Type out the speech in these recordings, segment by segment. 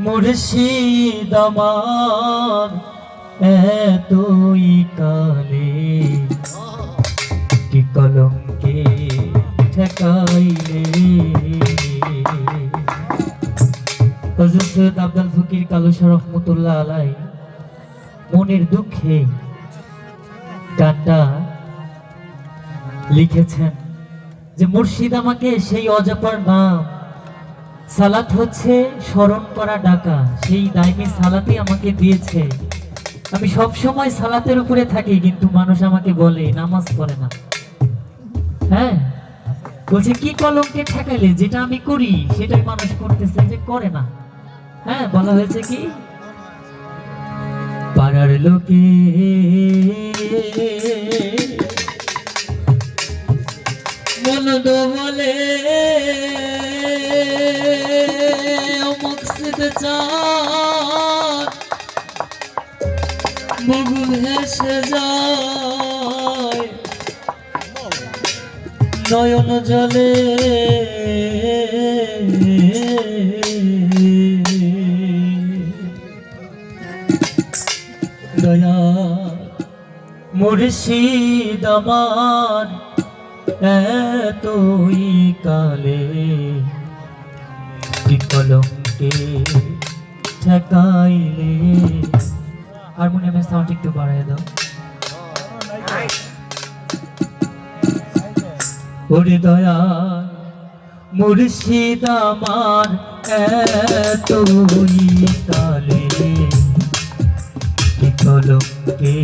মুর্শিদ আমার, এতই কালে। কি কলঙ্কে ঠেকাইলে। হযরত সৈয়দ আব্দুল ফকির কালুসা রহমতুল্লাহ আলাই মনের দুঃখে গানটা লিখেছেন যে, মুর্শিদ আমাকে সেই অজপার নাম সালাত হচ্ছে স্মরণ করা ডাকা। সেই দাইমি সালাতই আমাকে দিয়েছে। আমি সব সময় সালাতের উপরে থাকি, কিন্তু মানুষ আমাকে বলে, নামাজ পড়ে না। হ্যাঁ? বলছে, কি কলমকে ঠেকাইলে যেটা আমি করি, সেটাই মানুষ করতেছে যে করে না। হ্যাঁ বলা হয়েছে কি? পাড়ার লোকে যায়। নয়ন জলে দয়া মুর্শিদ আমার এতই কালে কি কলঙ্কে ঠেকাইলে হারমোনিয়ামের সাউন্ড একটু বাড়াই দাও। ওরে দয়া মুর্শিদ আমার এতই তালে কি কলঙ্কে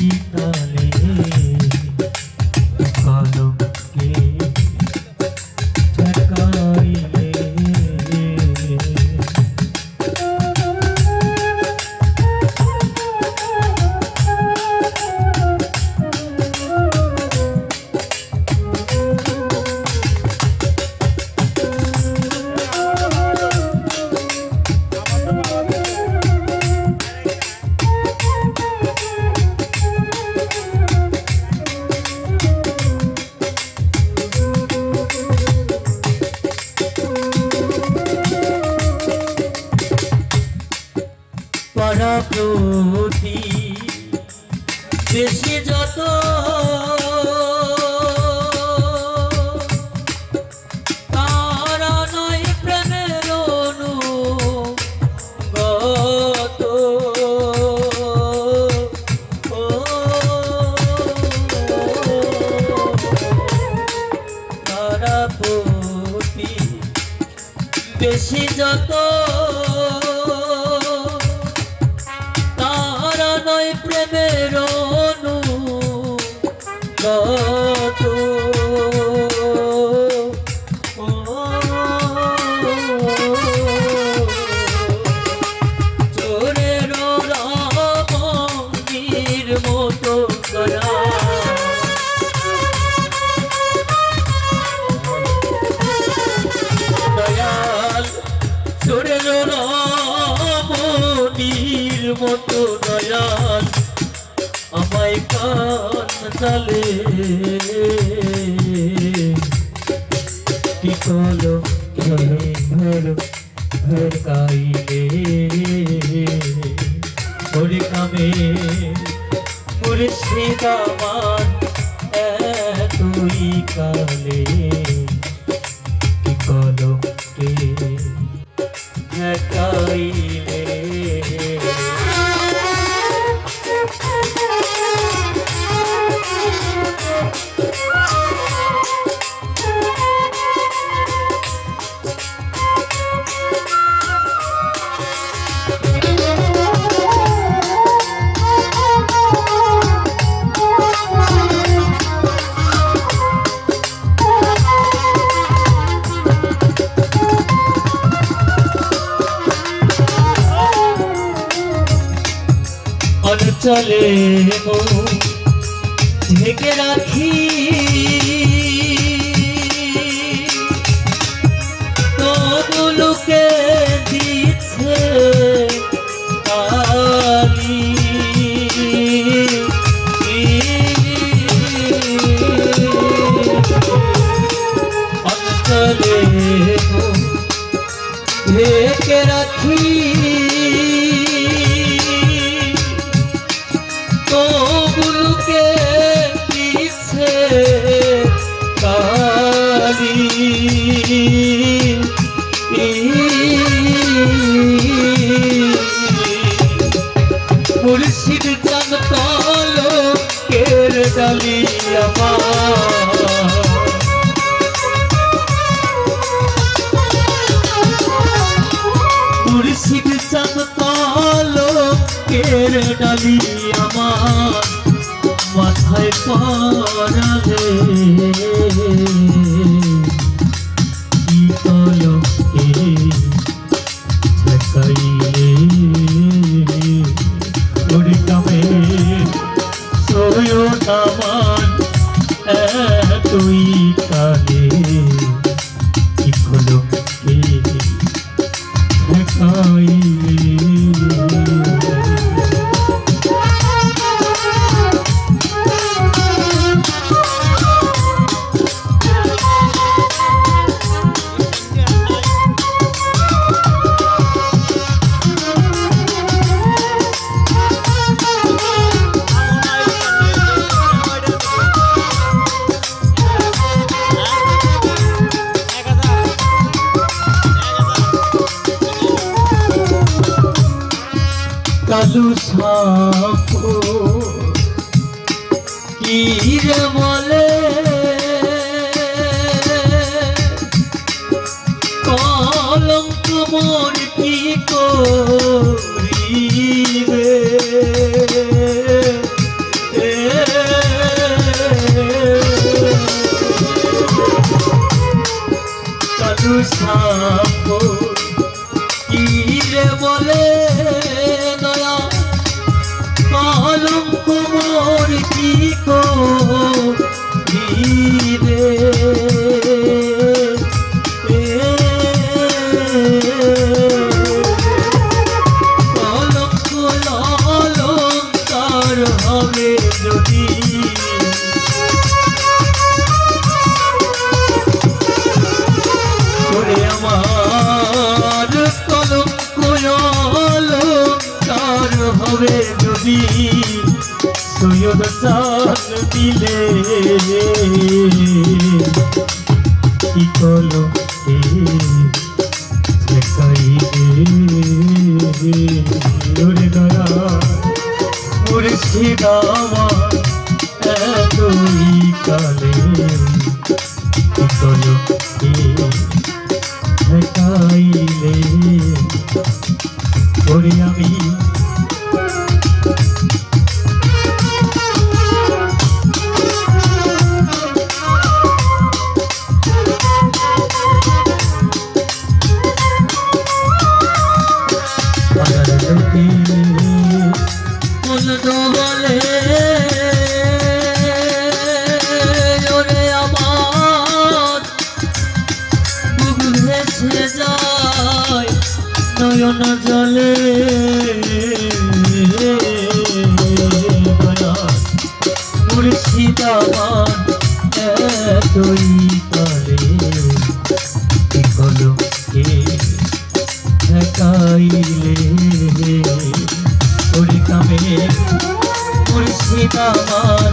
এতই প্রতি বেশি যত মতো দয়াল, আমায় কান চালে কি কলো ঘর গাইলে ওরে কামে মুর্শিদ আমার এতই কালে। অঞ্চলে ঢেকে রাখি। তবুলুকে দিচ্ছে রাখি। মুর্শিদ চান তলো, কের ডালি আমার? মুর্শিদ চান তলো, কের ডালি আমার? মাথায় পরাবে কি কালু সাপ বলে? কলঙ্ক মোর কি করিবে? কালু সাপ হবে যদি সৈয়দ চান দিলে কি কলো ওরে দয়া মুর্শিদ আমার, এতই কালে। কি কলো ঠেকাইলে ওরে আমি ভেসে যায় নয়ন জলে। মুর্শিদ আমার এতই কালে কি হলো কে ঠেকাইলে। ওরে কামে মুর্শিদ আমার